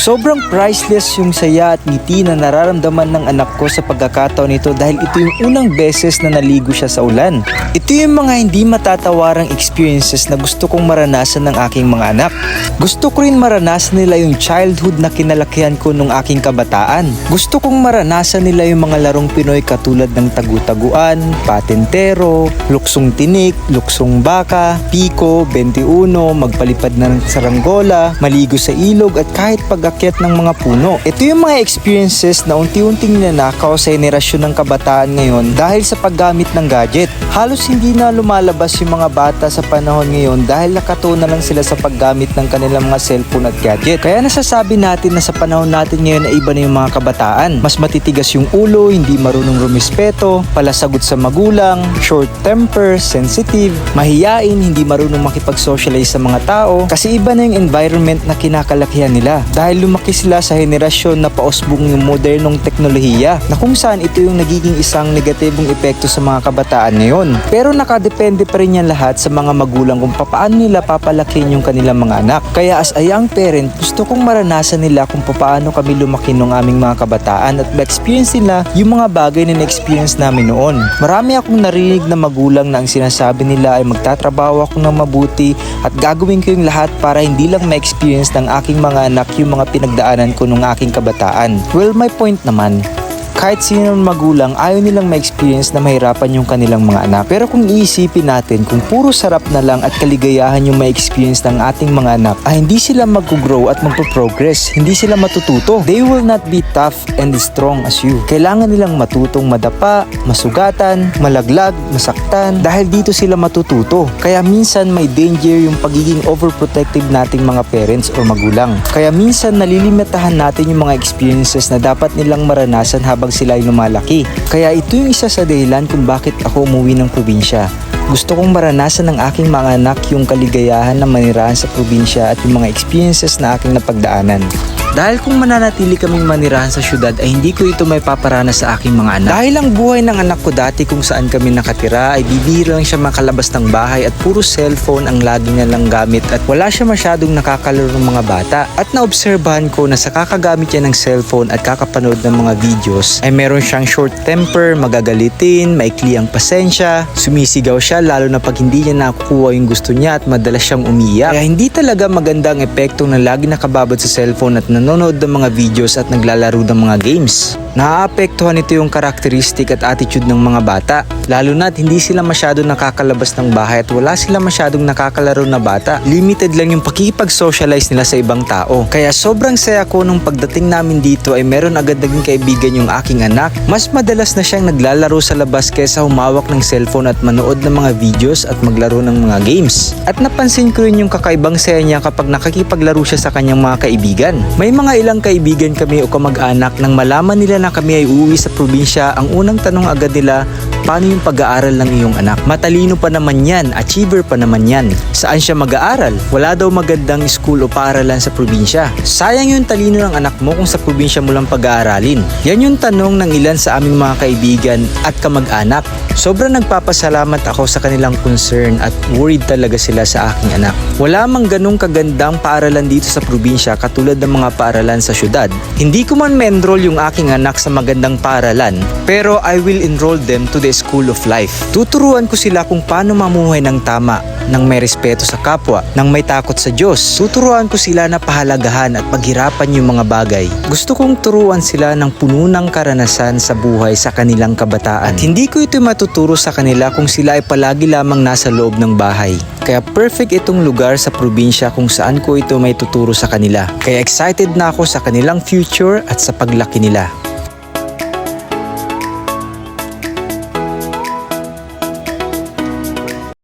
Sobrang priceless yung saya at ngiti na nararamdaman ng anak ko sa pagkakataon nito dahil ito yung unang beses na naligo siya sa ulan. Ito yung mga hindi matatawarang experiences na gusto kong maranasan ng aking mga anak. Gusto ko rin maranasan nila yung childhood na kinalakihan ko nung aking kabataan. Gusto kong maranasan nila yung mga larong Pinoy katulad ng tagu-taguan, patentero, luksong tinik, luksong baka, piko, 21, magpalipad na ng saranggola, maligo sa ilog at kahit pag-akyat ng mga puno. Ito yung mga experiences na unti-unting ninanakaw sa henerasyon ng kabataan ngayon dahil sa paggamit ng gadget. Halos hindi na lumalabas yung mga bata sa panahon ngayon dahil nakatuon na lang sila sa paggamit ng kanilang mga cellphone at gadget. Kaya nasasabi natin na sa panahon natin ngayon na iba na yung mga kabataan. Mas matitigas yung ulo, hindi marunong rumispeto, palasagot sa magulang, short temper, sensitive, mahiyain, hindi marunong makipag-socialize sa mga tao kasi iba na yung environment na kinakalakihan nila dahil lumaki sila sa henerasyon na pausbong yung modernong teknolohiya na kung saan ito yung nagiging isang negatibong epekto sa mga kabataan ngayon. Pero nakadepende pa rin yan lahat sa mga magulang kung paano nila papalakin yung kanilang mga anak. Kaya as a young parent, gusto kong maranasan nila kung paano kami lumaki nung aming mga kabataan at ma-experience nila yung mga bagay na na-experience namin noon. Marami akong narinig na magulang na ang sinasabi nila ay magtatrabaho ako ng mabuti at gagawin ko yung lahat para hindi lang ma-experience ng aking mga anak yung mga pinagdaanan ko nung aking kabataan. Well, my point naman, kahit sino ng magulang ayaw nilang ma-experience na mahirapan yung kanilang mga anak. Pero kung iisipin natin kung puro sarap na lang at kaligayahan yung ma-experience ng ating mga anak, ah, hindi sila mag-grow at magpo-progress. Hindi sila matututo. They will not be tough and strong as you. Kailangan nilang matutong madapa, masugatan, malaglag, masaktan dahil dito sila matututo. Kaya minsan may danger yung pagiging overprotective nating mga parents o magulang. Kaya minsan nalilimitahan natin yung mga experiences na dapat nilang maranasan habang sila ay lumalaki. Kaya ito yung isa sa dahilan kung bakit ako umuwi ng probinsya. Gusto kong maranasan ng aking mga anak yung kaligayahan na manirahan sa probinsya at yung mga experiences na aking napagdaanan. Dahil kung mananatili kaming manirahan sa syudad ay hindi ko ito may paparana sa aking mga anak. Dahil ang buhay ng anak ko dati kung saan kami nakatira ay bibihira lang siya makalabas ng bahay at puro cellphone ang lagi niya lang gamit at wala siya masyadong nakakalaro ng mga bata. At naobserbahan ko na sa kakagamit niya ng cellphone at kakapanood ng mga videos ay meron siyang short temper, magagalitin, maikli ang pasensya, sumisigaw siya lalo na pag hindi niya nakukuha yung gusto niya at madalas siyang umiyak. Kaya hindi talaga maganda ang epekto na lagi nakababad sa cellphone at nanonood ng mga videos at naglalaro ng mga games. Naaapektuhan ito yung karakteristik at attitude ng mga bata. Lalo na't hindi sila masyado nakakalabas ng bahay at wala sila masyadong nakakalaro na bata. Limited lang yung pakikipag-socialize nila sa ibang tao. Kaya sobrang saya ko nung pagdating namin dito ay meron agad naging kaibigan yung aking anak. Mas madalas na siyang naglalaro sa labas kesa humawak ng cellphone at manood ng mga videos at maglaro ng mga games. At napansin ko rin yung kakaibang saya niya kapag nakikipaglaro siya sa kanyang mga kaibigan. May mga ilang kaibigan kami o kamag-anak nang malaman nila na kami ay uuwi sa probinsya, ang unang tanong agad nila, paano yung pag-aaral ng iyong anak? Matalino pa naman yan, achiever pa naman yan. Saan siya mag-aaral? Wala daw magandang school o paaralan sa probinsya. Sayang yung talino ng anak mo kung sa probinsya mo lang pag-aaralin. Yan yung tanong ng ilan sa aming mga kaibigan at kamag-anak. Sobrang nagpapasalamat ako sa kanilang concern at worried talaga sila sa aking anak. Wala mang ganong kagandang paaralan dito sa probinsya katulad ng mga paaralan sa syudad. Hindi ko man ma-enroll yung aking anak sa magandang paaralan, pero I will enroll them to the school of life. Tuturuan ko sila kung paano mamuhay ng tama, ng may respeto sa kapwa, ng may takot sa Diyos. Tuturuan ko sila na pahalagahan at paghirapan yung mga bagay. Gusto kong turuan sila ng puno ng karanasan sa buhay sa kanilang kabataan. At hindi ko ito matuturo sa kanila kung sila ay palagi lamang nasa loob ng bahay. Kaya perfect itong lugar sa probinsya kung saan ko ito may tuturo sa kanila. Kaya excited na ako sa kanilang future at sa paglaki nila.